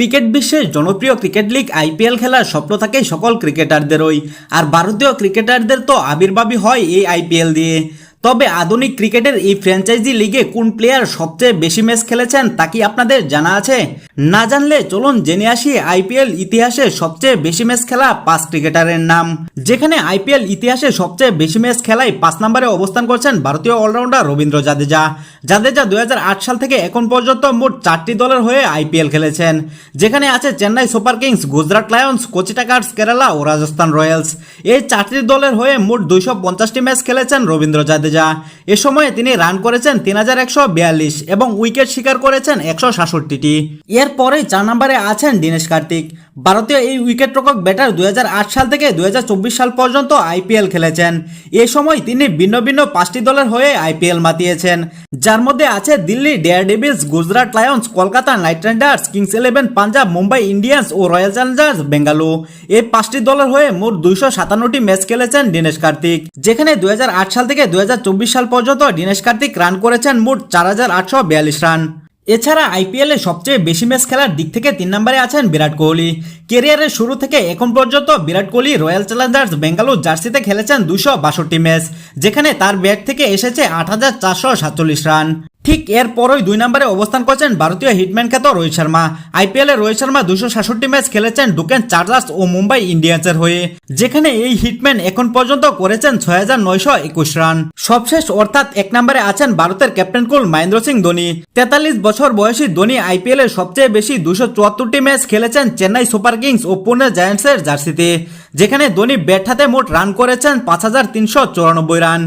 Cricket বিশ্বের জনপ্রিয় cricket league IPL খেলার স্বপ্ন থাকে সকল ক্রিকেটারদেরই। আর ভারতীয় ক্রিকেটারদের তো আবির্ভাবই হয় এই আইপিএল দিয়ে। তবে আধুনিক ক্রিকেটের এই ফ্র্যাঞ্চাইজি লিগে কোন প্লেয়ার সবচেয়ে বেশি ম্যাচ খেলেছেন তা কি আপনাদের জানা আছে? না জানলে চলুন জেনে আসি আইপিএল ইতিহাসে সবচেয়ে বেশি ম্যাচ খেলা পাঁচ ক্রিকেটারের নাম। যেখানে আইপিএল ইতিহাসে সবচেয়ে বেশি ম্যাচ খেলায় পাঁচ নম্বরে অবস্থান করছেন ভারতীয় অলরাউন্ডার রবীন্দ্র জাদেজা। জাদেজা দুই হাজার আট সাল থেকে এখন পর্যন্ত মোট চারটি দলের হয়ে আইপিএল খেলেছেন। যেখানে আছে Chennai Super Kings, Gujarat Lions Kochi Tuskers Kerala ও রাজস্থান রয়্যালস। এই চারটি দলের হয়ে মোট দুইশো পঞ্চাশটি ম্যাচ খেলেছেন রবীন্দ্র জাদেজা। এ সময়ে তিনি রান করেছেন তিন হাজার একশো বিয়াল্লিশ এবং উইকেট শিকার করেছেন একশো সাতষট্টিটি। এরপরেই চার নম্বরে আছেন দীনেশ কার্তিক। ভারতীয় এই উইকেট রক্ষক ব্যাটার দুই হাজার আট সাল থেকে দু হাজার চব্বিশ সাল পর্যন্ত আইপিএল খেলেছেন। এ সময় তিনি ভিন্ন ভিন্ন পাঁচটি দলের হয়ে আইপিএল মাতিয়েছেন। যার মধ্যে আছে Delhi Daredevils Gujarat Lions Kolkata Knight Riders Kings Eleven Punjab Mumbai Indians ও রয়্যাল চ্যালেঞ্জার্স বেঙ্গালু এই পাঁচটি দলের হয়ে মোট দুইশো সাতান্নটি ম্যাচ খেলেছেন দীনেশ কার্তিক। যেখানে দুই হাজার আট সাল থেকে দুই হাজার চব্বিশ সাল পর্যন্ত দীনেশ কার্তিক রান করেছেন মোট চার হাজার আটশো বিয়াল্লিশ রান এছাড়া আইপিএলে সবচেয়ে বেশি ম্যাচ খেলার দিক থেকে তিন নম্বরে আছেন বিরাট কোহলি। কেরিয়ারের শুরু থেকে এখন পর্যন্ত বিরাট কোহলি রয়্যাল চ্যালেঞ্জার্স বেঙ্গালুর জার্সিতে খেলেছেন দুশো বাষট্টি ম্যাচ, যেখানে তার ব্যাট থেকে এসেছে আট হাজার চারশো সাতচল্লিশ রান। ঠিক এর পরই দুই নম্বরে অবস্থান করছেন ভারতীয় হিটম্যান খ্যাত রোহিত শর্মা। আইপিএলে রোহিত শর্মা দুশো সাতষট্টি ম্যাচ খেলেছেন ডুকেন চার্জার্স ও মুম্বাই ইন্ডিয়ান্সের হয়ে, যেখানে এই হিটম্যান এখন পর্যন্ত করেছেন ছয় হাজার নয়শো একুশ রান। সবশেষ অর্থাৎ এক নম্বরে আছেন ভারতের ক্যাপ্টেন কুল মহেন্দ্র সিং ধোনি। তেতাল্লিশ বছর বয়সী ধোনি আইপিএলে সবচেয়ে বেশি দুশো চুয়াত্তরটি ম্যাচ খেলেছেন চেন্নাই সুপার কিংস ও পুনে জায়ান্টসের জার্সিতে, যেখানে ধোনি ব্যাট হাতে মোট রান করেছেন পাঁচ হাজার তিনশো চুরানব্বই রান।